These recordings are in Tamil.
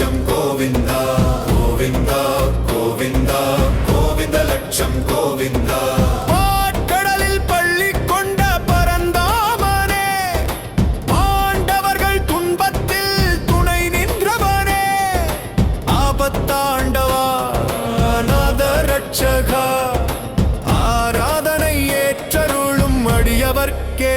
லட்சம் கோவிந்தா கோவிந்தா கோவிந்தா கோவிந்த லட்சம் கோவிந்தா. பாட்கடலில் பள்ளி கொண்ட பரந்தாமனே ஆண்டவர்கள் துன்பத்தில் துணை ஆராதனை ஏற்றருளும் அடியவர்க்கே.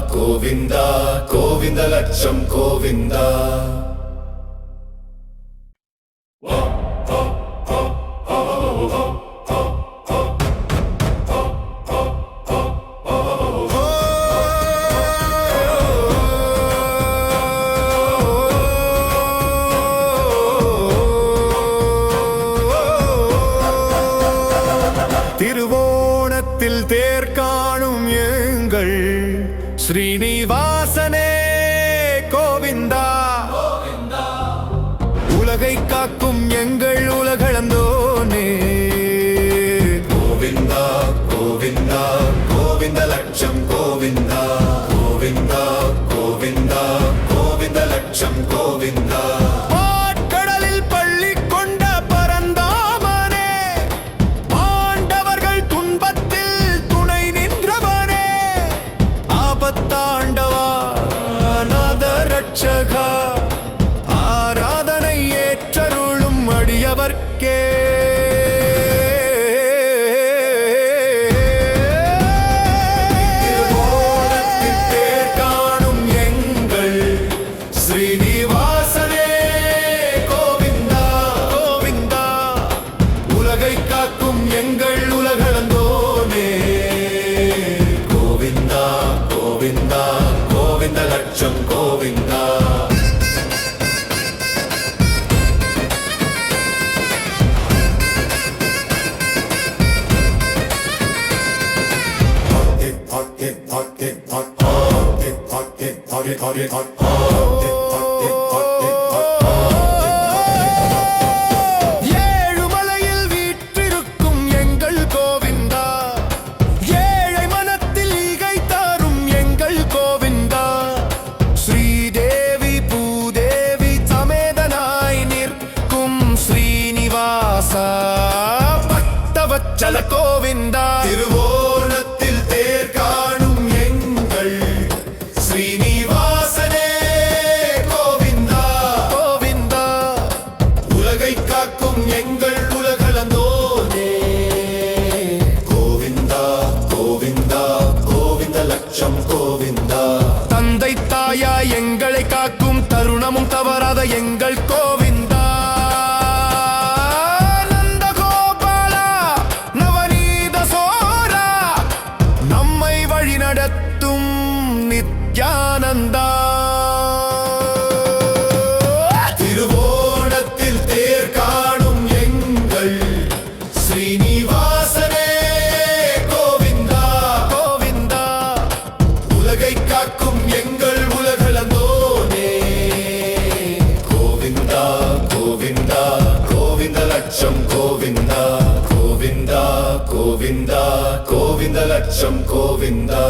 கோவிந்தா கோவிந்த லட்சம் கோவிந்தா. திருவோணத்தில் தேர் காணும் எங்கள் ஸ்ரீனிவாசனே கோவிந்தா. உலகை காக்கும் எங்கள் உலகளந்தோனே. கோவிந்தா கோவிந்தா கோவிந்த லட்சம் கோவிந்தா. கோவிந்தா கோவிந்தா கோவிந்த லட்சம் கோவிந்தா. target, target, target. எங்கள் கோவிந்தா லட்சம் கோவிந்தா